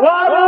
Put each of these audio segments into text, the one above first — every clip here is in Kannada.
What?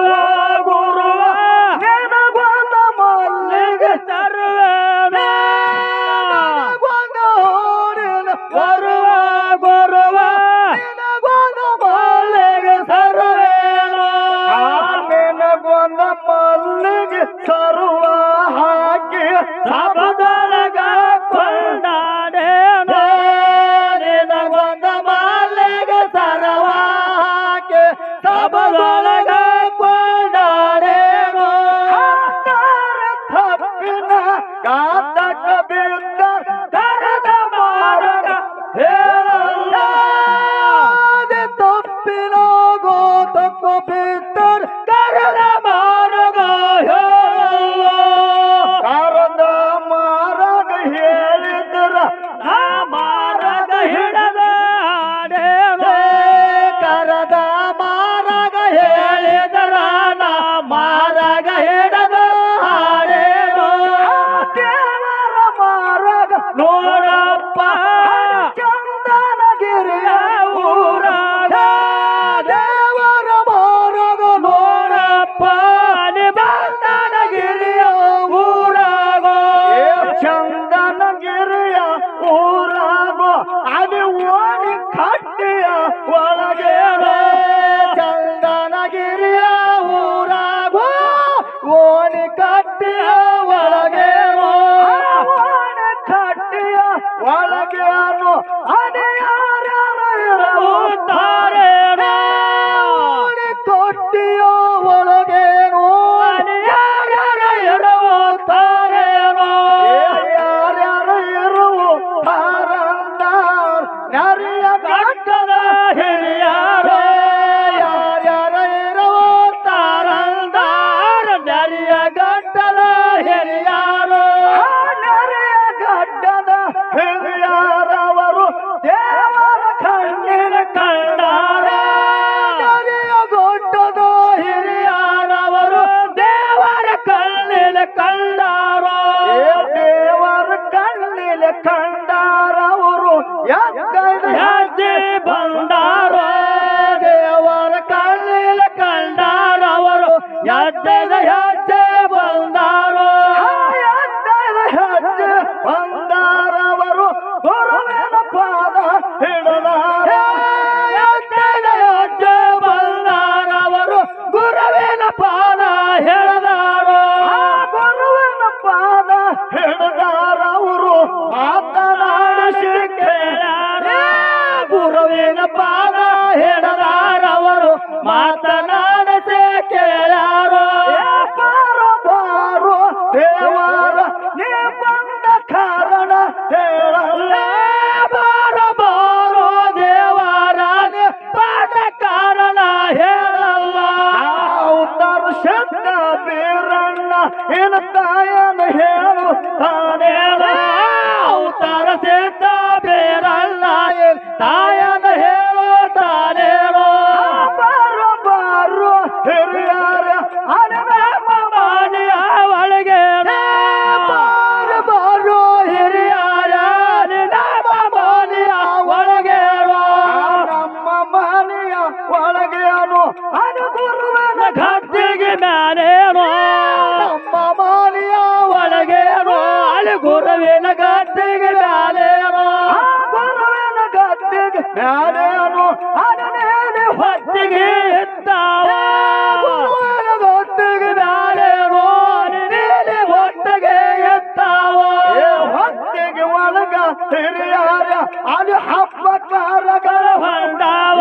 ಕಟ್ಟಿಯ ಒಳಗೆ ಚಂದನಗಿರಿಯ ಊರಾಗ. ಓಣಿ ಕಟ್ಟಿಯ ಒಳಗೆ ಓಣಿ ಕಟ್ಟಿಯ ಒಳಗೇನು ಗಂಟದ ಹಿರಿಯಾರು. ನರಿಯ ಗಡ್ಡದ ಹಿರಿಯಾರವರು ದೇವರ ಕಣ್ಣಿನ ಕಂಡಾರ. ನರಿಯ ಗಡ್ಡದ ಹಿರಿಯಾರವರು ದೇವರ ಕಣ್ಣಿನ ಕಂಡಾರೋ. ದೇವರ ಕಣ್ಣಿನ ಕಂಡಾರವರು ಹೆಜ್ಜೆ ಬಂದಾರೋ? ದೇವರ ಕಣ್ಣಿನ ಕಂಡಾರವರು ಎದ್ದದ ಏನ ತಾಯನ ಹೇಳು? ತಾನೇಳ ಅವತಾರ ಸೇತ ಬೇರಲ್ಲ. ತಾಯನ ಹೇಳು ತಾನೇಳೋ ಬಾರು ಬಾರು ಹಿರಿಯರ ಅನಮ ಮನೆಯ ಒಳಗೆ ಬಾರೋ ಬಾರೋ ಹಿರಿಯರ ಮನೆಯ ಒಳಗೇರೋ ನಮ್ಮ ಮನೆಯ ಒಳಗೇನು ಅನುಗುರುವನ ಘಟ್ಟಿಗೆ ಮ್ಯಾನೇನೋ ಗುರುವಿನ ಗದ್ದೆಗೆ ಮ್ಯಾಲೇನೋ ಗೌರವೇನ ಗದ್ದೆಗೆ ಮ್ಯಾಲೇನು ಅದನೇನೆ ಹೊತ್ತಿಗೆ ಎತ್ತಾವ. ಗುರುವಿನ ಗದ್ದೆಗೆ ಮ್ಯಾಲೇನೋ ಅದನೇನೆ ಹೊತ್ತಿಗೆ ಎತ್ತಾವ. ಹೊತ್ತಿಗೆ ಒಳಗ ಹಿರಿಯರ ಅದು ಹಬ್ಬಕಾರಗಳ ಹೊಂಡಾವ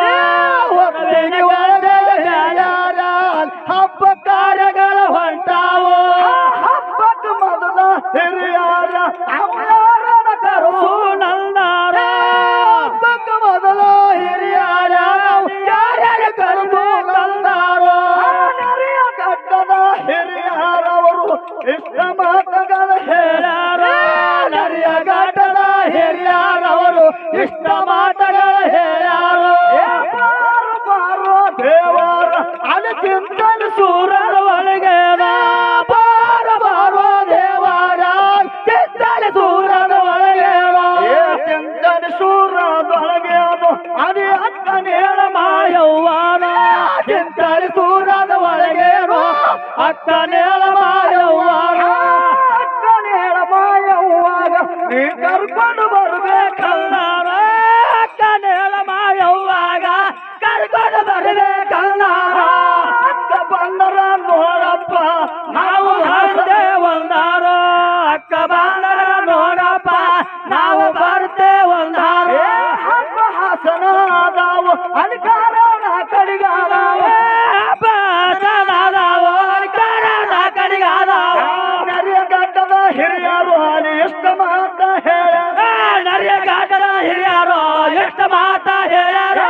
ಹೇಳ್ಯಾರೋ ಬಾರು ಬಾರು ದೇವರ ಅಲ್ಲಿ ಚಿಂತನೆ ಸೂರನ ಹೇಳ ಮಾಯವ್ವಾನ. ಚಿಂತಳಿ ಸೂರದ ಒಳಗೇನು. ಅಕ್ಕನೇಳ ಮಾಯವ್ವಾನ. ನೇಳ ಮಾಯವ್ವಾಗ ನೀ ಕರ್ಕೊಂಡು ಬರ್ಬೇಕಲ್ಲ ಅಕ್ಕನೇಳ ಮಾಯವ್ವಾಗ ಕರ್ಕೊಂಡು ಬರ್ಬೇಕಲ್ಲ ಅಕ್ಕ ಬಂದರ ನೋಡಪ್ಪ. ನಾವು ಹಂದೆ ಒಂದಾರ. ಅಕ್ಕ ಬಂದರ ನೋಡ ನೋಡಪ್ಪ ದೊಡ್ಡ ಮಾತ ಹೇಳ್ಯಾರ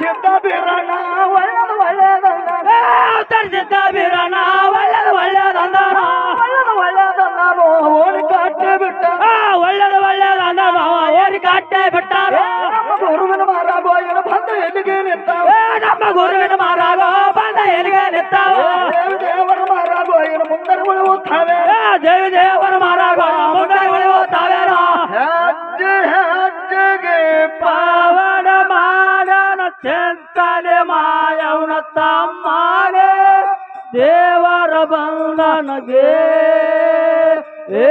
ಸಿದ್ಧ ಬೀರಣ್ಣ ಒಳ್ಳೇದು ಒಳ್ಳೇದಲ್ಲ ಅವತರಿಸಿದ್ದ ಬೀರಣ್ಣ ಒಳ್ಳೇದು ಒಳ್ಳೇದಂದಾರ ಒಳ್ಳೇದು ಒಳ್ಳೇದಲ್ಲ ಓಡಿ ಕಟ್ಟೆ ಬಿಟ್ಟ ಆ, ಒಳ್ಳೇದು ಒಳ್ಳೇದು ಅಂದಾರ ಓರಿ ಕಟ್ಟೆ ಬಿಟ್ಟಾರ ನಮ್ಮ ಗುರುವಿನ ಮಾರಾಗೋಯನ ಬಂದ ಎಲ್ಲಿಗೆ ನಿಂತಾವ ಏ, ನಮ್ಮ ಗುರುವಿನ ಮಾರಾಗ ಬಂದ ಎಲ್ಲಿಗೆ ನಿಂತಾವ ದೇವಿ ದೇವರ ಮಾರಾಗೋಯನ ಮುಂದರ ಉಳಿಯುತ್ತವೆ ಏ, ದೇವಿ ದೇವರ ಮಾರಾಗ ಚೆಂತಲೆ ಮಾಯವನ ದೇವರ ಬಂದನಗೆ ಏ